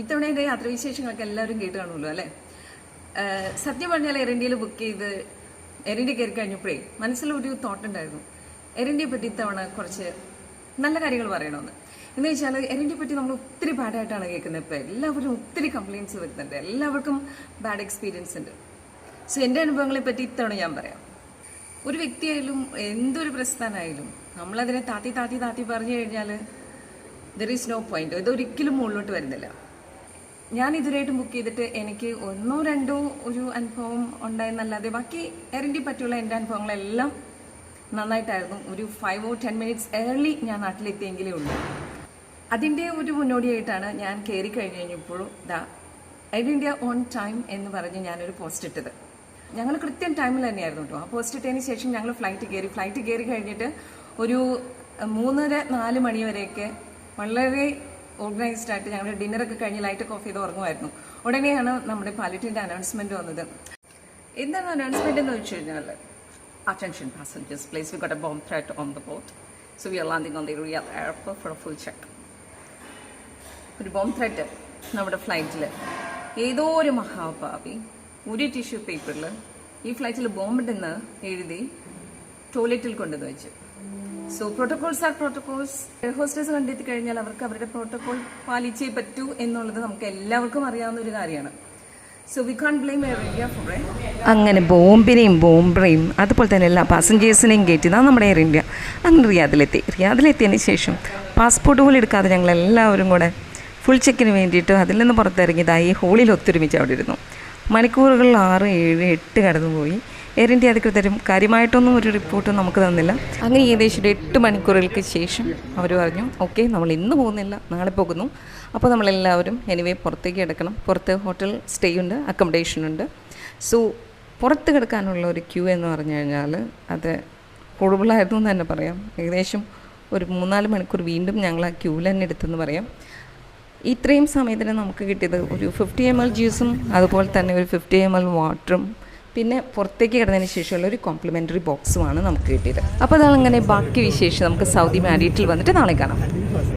ഇത്തവണയുടെ യാത്രാവിശേഷങ്ങളൊക്കെ എല്ലാവരും കേട്ട് കാണുമല്ലോ അല്ലേ? സത്യം പറഞ്ഞാൽ എയർ ഇന്ത്യയിൽ ബുക്ക് ചെയ്ത് എയർ ഇന്ത്യ കയറി കഴിഞ്ഞപ്പോഴേ മനസ്സിലൊരു തോട്ട് ഉണ്ടായിരുന്നു. എയർ ഇന്ത്യയെ പറ്റി ഇത്തവണ കുറച്ച് നല്ല കാര്യങ്ങൾ പറയണമെന്ന്. എന്ന് വെച്ചാൽ എയർ ഇന്ത്യയെ പറ്റി നമ്മൾ ഒത്തിരി ബാഡായിട്ടാണ് കേൾക്കുന്നത് ഇപ്പോൾ എല്ലാവരും ഒത്തിരി കംപ്ലയിന്റ്സ് വരുന്നുണ്ട്. എല്ലാവർക്കും ബാഡ് എക്സ്പീരിയൻസ് ഉണ്ട്. സോ എന്റെ അനുഭവങ്ങളെ പറ്റി ഇത്തവണ ഞാൻ പറയാം. ഒരു വ്യക്തിയായാലും എന്തൊരു പ്രസ്ഥാനമായാലും നമ്മളതിനെ താത്തി താത്തി താത്തി പറഞ്ഞു കഴിഞ്ഞാൽ ദർ ഈസ് നോ പോയിന്റ് ഇതൊരിക്കലും മുകളിലോട്ട് വരുന്നില്ല. ഞാൻ ഇതുവരെയായിട്ടും ബുക്ക് ചെയ്തിട്ട് എനിക്ക് ഒന്നോ രണ്ടോ ഒരു അനുഭവം ഉണ്ടായെന്നല്ലാതെ ബാക്കി എയർ ഇന്ത്യ പറ്റിയുള്ള എന്റെ അനുഭവങ്ങളെല്ലാം നന്നായിട്ടായിരുന്നു. ഒരു five or ten minutes early ഞാൻ നാട്ടിലെത്തിയെങ്കിലേ ഉള്ളൂ. അതിന്റെ ഒരു മുന്നോടിയായിട്ടാണ് ഞാൻ കയറി കഴിഞ്ഞ് കഴിഞ്ഞപ്പോഴും ദാ എയർ ഇന്ത്യ ഓൺ ടൈം എന്ന് പറഞ്ഞ് ഞാനൊരു പോസ്റ്റ് ഇട്ടത്. ഞങ്ങൾ കൃത്യം ടൈമിൽ തന്നെയായിരുന്നു കേട്ടോ. ആ പോസ്റ്റ് ഇട്ടതിന് ശേഷം ഞങ്ങൾ ഫ്ലൈറ്റ് കയറി. ഫ്ലൈറ്റ് കയറി കഴിഞ്ഞിട്ട് ഒരു മൂന്നര നാല് മണി വരെയൊക്കെ വളരെ ഓർഗനൈസ്ഡ് ആയിട്ട് ഞങ്ങൾ ഡിന്നറൊക്കെ കഴിഞ്ഞ് ലൈറ്റ് ഓഫ് ചെയ്ത് ഉറങ്ങുമായിരുന്നു. ഉടനെയാണ് നമ്മുടെ പാലറ്റിന്റെ അനൗൺസ്മെന്റ് വന്നത്. എന്താണ് അനൗൺസ്മെന്റ് എന്ന് വെച്ച് കഴിഞ്ഞാൽ attention passengers please we got a bomb threat on the boat so we are landing on the real airport for full check ഒരു ബോംബ് ത്രെറ്റ് നമ്മുടെ ഫ്ലൈറ്റിൽ ഏതോ ഒരു മഹാഭാവി ഒരു ടിഷ്യൂ പേപ്പറിൽ ഈ ഫ്ലൈറ്റിൽ ബോംബുണ്ടെന്ന് എഴുതി ടോയ്ലറ്റിൽ കൊണ്ടുവന്ന് വെച്ചു so protocols are protocols hostesses കണ്ടെത്തി കഴിഞ്ഞാൽ അവർക്ക് അവരുടെ പ്രോട്ടോകോൾ പാലിച്ചേ പറ്റൂ എന്നുള്ളത് നമുക്ക് എല്ലാവർക്കും അറിയാവുന്ന ഒരു കാര്യമാണ്. So we can't blame air for അങ്ങനെ ബോംബിനെയും ബോംബറേയും അതുപോലെ തന്നെ എല്ലാ പാസഞ്ചേഴ്സിനെയും കയറ്റി. ഇതാ നമ്മുടെ എയർ ഇന്ത്യ അങ്ങനെ റിയാദിലെത്തി. റിയാദിലെത്തിയതിന് ശേഷം പാസ്പോർട്ട് പോലും എടുക്കാതെ ഞങ്ങൾ എല്ലാവരും കൂടെ ഫുൾ ചെക്കിന് വേണ്ടിയിട്ട് അതിൽ നിന്ന് പുറത്തിറങ്ങിയതായി ഹോളിൽ ഒത്തൊരുമിച്ച് അവിടെ ഇരുന്നു. മണിക്കൂറുകളിൽ ആറ് ഏഴ് എട്ട് കടന്നുപോയി. എയർ ഇന്ത്യ അധികൃതരും കാര്യമായിട്ടൊന്നും ഒരു റിപ്പോർട്ടും നമുക്ക് തന്നില്ല. അങ്ങനെ ഏകദേശം ഒരു എട്ട് മണിക്കൂറുകൾക്ക് ശേഷം അവർ പറഞ്ഞു ഓക്കെ നമ്മൾ ഇന്ന് പോകുന്നില്ല നാളെ പോകുന്നു. അപ്പോൾ നമ്മളെല്ലാവരും എനിവേ പുറത്തേക്ക് കിടക്കണം. പുറത്ത് ഹോട്ടൽ സ്റ്റേ ഉണ്ട് അക്കോമഡേഷൻ ഉണ്ട്. സോ പുറത്ത് കിടക്കാനുള്ള ഒരു ക്യൂ എന്ന് പറഞ്ഞു കഴിഞ്ഞാൽ അത് കൂടുതലായിരുന്നു എന്ന് തന്നെ പറയാം. ഏകദേശം ഒരു മൂന്നാൽ മണിക്കൂർ വീണ്ടും ഞങ്ങൾ ആ ക്യൂവിൽ തന്നെ എടുത്തെന്ന് പറയാം. ഇത്രയും സമയത്തിന് നമുക്ക് കിട്ടിയത് ഒരു ഫിഫ്റ്റി എം എൽ ജ്യൂസും അതുപോലെ തന്നെ ഒരു ഫിഫ്റ്റി എം എൽ വാട്ടറും പിന്നെ പുറത്തേക്ക് കിടന്നതിന് ശേഷമുള്ള ഒരു കോംപ്ലിമെന്ററി ബോക്സുമാണ് നമുക്ക് കിട്ടിയത്. അപ്പോൾ അതങ്ങനെ ബാക്കി വിശേഷം നമുക്ക് സൗദി മാരിയറ്റിൽ വന്നിട്ട് നാളെ കാണാം.